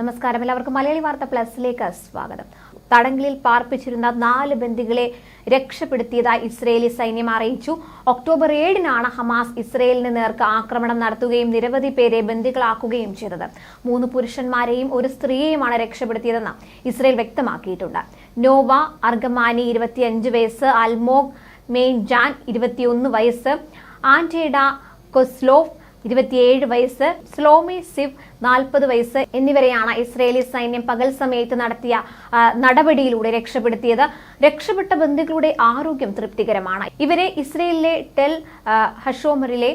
നമസ്കാരം. എല്ലാവർക്കും മലയാളി വാർത്ത പ്ലസിലേക്ക് സ്വാഗതം. തടങ്കലിൽ പാർപ്പിച്ചിരുന്ന നാല് ബന്ദികളെ രക്ഷപ്പെടുത്തിയതായി ഇസ്രയേലി സൈന്യം അറിയിച്ചു. ഒക്ടോബർ ഏഴിനാണ് ഹമാസ് ഇസ്രയേലിന് നേർക്ക് ആക്രമണം നടത്തുകയും നിരവധി പേരെ ബന്ദികളാക്കുകയും ചെയ്തത്. മൂന്ന് പുരുഷന്മാരെയും ഒരു സ്ത്രീയെയുമാണ് രക്ഷപ്പെടുത്തിയതെന്ന് ഇസ്രയേൽ വ്യക്തമാക്കിയിട്ടുണ്ട്. നോവ അർഗമാനി ഇരുപത്തിയഞ്ച് വയസ്സ് അൽമോഗ് മെയിൻ ജാൻ ഇരുപത്തിയൊന്ന് വയസ്സ് ആന്റേഡ കൊസ്ലോഫ് ഇരുപത്തിയേഴ് വയസ്സ് സ്ലോമി സിവ് നാൽപ്പത് വയസ്സ് എന്നിവരെയാണ് ഇസ്രയേലി സൈന്യം പകൽ സമയത്ത് നടത്തിയ നടപടിയിലൂടെ രക്ഷപ്പെടുത്തിയത്. രക്ഷപ്പെട്ട ബന്ധുക്കളുടെ ആരോഗ്യം തൃപ്തികരമാണ്. ഇവരെ ഇസ്രയേലിലെ ടെൽ ഹഷോമറിലെ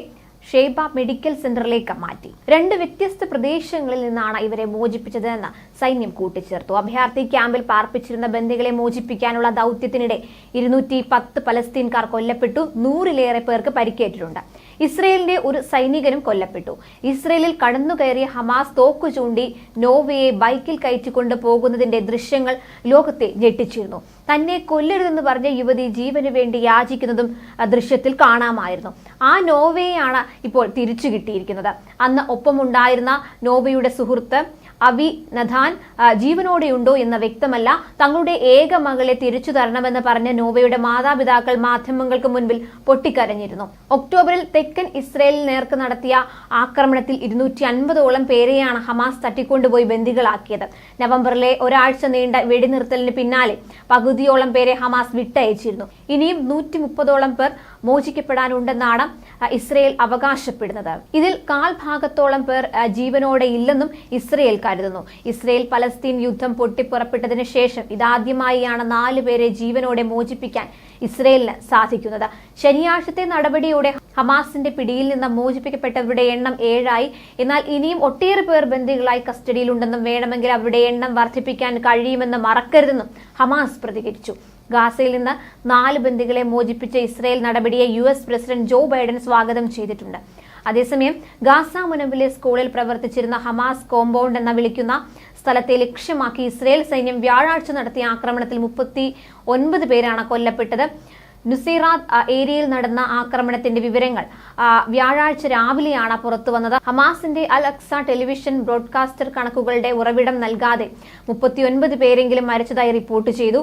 ഷേബ മെഡിക്കൽ സെന്ററിലേക്ക് മാറ്റി. രണ്ട് വ്യത്യസ്ത പ്രദേശങ്ങളിൽ നിന്നാണ് ഇവരെ മോചിപ്പിച്ചതെന്ന് സൈന്യം കൂട്ടിച്ചേർത്തു. അഭയാർത്ഥി ക്യാമ്പിൽ പാർപ്പിച്ചിരുന്ന ബന്ദികളെ മോചിപ്പിക്കാനുള്ള ദൗത്യത്തിനിടെ ഇരുന്നൂറ്റി പത്ത് പലസ്തീൻകാർ കൊല്ലപ്പെട്ടു. നൂറിലേറെ പേർക്ക് പരിക്കേറ്റിട്ടുണ്ട്. ഇസ്രയേലിന്റെ ഒരു സൈനികനും കൊല്ലപ്പെട്ടു. ഇസ്രയേലിൽ കടന്നുകയറിയ ഹമാസ് തോക്കു ചൂണ്ടി നോവയെ ബൈക്കിൽ കയറ്റിക്കൊണ്ട് പോകുന്നതിന്റെ ദൃശ്യങ്ങൾ ലോകത്തെ ഞെട്ടിച്ചിരുന്നു. തന്നെ കൊല്ലരുതെന്ന് പറഞ്ഞ യുവതി ജീവന് വേണ്ടി യാചിക്കുന്നതും ദൃശ്യത്തിൽ കാണാമായിരുന്നു. ആ നോവയെയാണ് ഇപ്പോൾ തിരിച്ചു കിട്ടിയിരിക്കുന്നത്. അന്ന് ഒപ്പമുണ്ടായിരുന്ന നോവയുടെ സുഹൃത്ത് അവി നഥാൻ ജീവനോടെ ജീവനോടെയുണ്ടോ എന്ന് വ്യക്തമല്ല. തങ്ങളുടെ ഏക മകളെ തിരിച്ചു തരണമെന്ന് പറഞ്ഞ നോവയുടെ മാതാപിതാക്കൾ മാധ്യമങ്ങൾക്ക് മുൻപിൽ പൊട്ടിക്കരഞ്ഞിരുന്നു. ഒക്ടോബറിൽ തെക്കൻ ഇസ്രയേലിൽ നേർക്ക് നടത്തിയ ആക്രമണത്തിൽ ഇരുന്നൂറ്റി അൻപതോളം പേരെയാണ് ഹമാസ് തട്ടിക്കൊണ്ടുപോയി ബന്ദികളാക്കിയത്. നവംബറിലെ ഒരാഴ്ച നീണ്ട വെടിനിർത്തലിന് പിന്നാലെ പകുതിയോളം പേരെ ഹമാസ് വിട്ടയച്ചിരുന്നു. ഇനിയും നൂറ്റി മുപ്പതോളം പേർ മോചിക്കപ്പെടാനുണ്ടെന്നാണ് ഇസ്രയേൽ അവകാശപ്പെടുന്നത്. ഇതിൽ കാൽ ഭാഗത്തോളം പേർ ജീവനോടെ ഇല്ലെന്നും ഇസ്രയേൽ കരുതുന്നു. ഇസ്രയേൽ പലസ്തീൻ യുദ്ധം പൊട്ടിപ്പുറപ്പെട്ടതിന് ശേഷം ഇതാദ്യമായാണ് നാല് പേരെ ജീവനോടെ മോചിപ്പിക്കാൻ ഇസ്രയേലിന് സാധിക്കുന്നത്. ശനിയാഴ്ചത്തെ നടപടിയോടെ ഹമാസിന്റെ പിടിയിൽ നിന്ന് മോചിപ്പിക്കപ്പെട്ടവരുടെ എണ്ണം ഏഴായി. എന്നാൽ ഇനിയും ഒട്ടേറെ പേർ ബന്ദികളായി കസ്റ്റഡിയിലുണ്ടെന്നും വേണമെങ്കിൽ അവരുടെ എണ്ണം വർദ്ധിപ്പിക്കാൻ കഴിയുമെന്ന് മറക്കരുതെന്നും ഹമാസ് പ്രതികരിച്ചു. ഗാസയിൽ നിന്ന് നാല് ബന്ദികളെ മോചിപ്പിച്ച ഇസ്രയേൽ നടപടിയെ U S president Joe Biden സ്വാഗതം ചെയ്തിട്ടുണ്ട്. അതേസമയം ഗാസ മുനമ്പിലെ സ്കൂളിൽ പ്രവർത്തിച്ചിരുന്ന ഹമാസ് കോമ്പൗണ്ട് എന്ന വിളിക്കുന്ന സ്ഥലത്തെ ലക്ഷ്യമാക്കി ഇസ്രയേൽ സൈന്യം വ്യാഴാഴ്ച നടത്തിയ ആക്രമണത്തിൽ മുപ്പത്തി ഒൻപത് പേരാണ് കൊല്ലപ്പെട്ടത്. നുസീറാത്ത് ഏരിയയിൽ നടന്ന ആക്രമണത്തിന്റെ വിവരങ്ങൾ വ്യാഴാഴ്ച രാവിലെയാണ് പുറത്തു വന്നത്. ഹമാസിന്റെ അൽ അക്സ ടെലിവിഷൻ ബ്രോഡ്കാസ്റ്റർ കണക്കുകളുടെ ഉറവിടം നൽകാതെ മുപ്പത്തിയൊൻപത് പേരെങ്കിലും മരിച്ചതായി റിപ്പോർട്ട് ചെയ്തു.